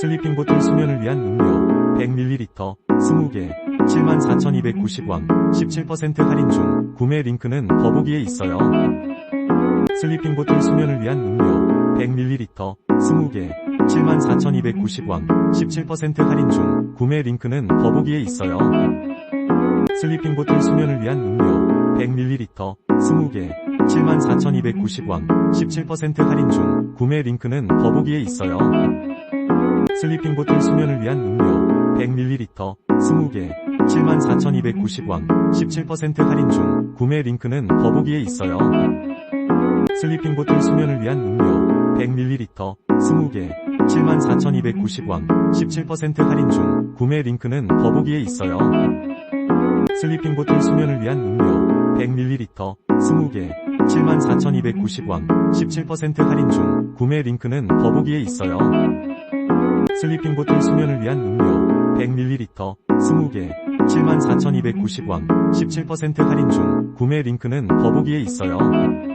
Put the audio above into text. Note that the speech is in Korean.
슬리핑 보틀 수면을 위한 음료 100ml 20개 74,290원 17% 할인 중 구매 링크는 더보기에 있어요. 슬리핑 보틀 수면을 위한 음료 100ml 20개 74,290원 17% 할인 중 구매 링크는 더보기에 있어요. 슬리핑 보틀 수면을 위한 음료 100ml 20개 74,290원 17% 할인 중 구매 링크는 더보기에 있어요. 슬리핑 보틀 수면을 위한 음료 100ml 20개 74,290원 17% 할인 중 구매 링크는 더보기에 있어요. 슬리핑 보틀 수면을 위한 음료 100ml 20개 74,290원 17% 할인 중 구매 링크는 더보기에 있어요. 슬리핑 보틀 수면을 위한 음료 100ml 20개 74,290원 17% 할인 중 구매 링크는 더보기에 있어요. 슬리핑 보틀 수면을 위한 음료 100ml 20개 74,290원 17% 할인 중 구매 링크는 더보기에 있어요.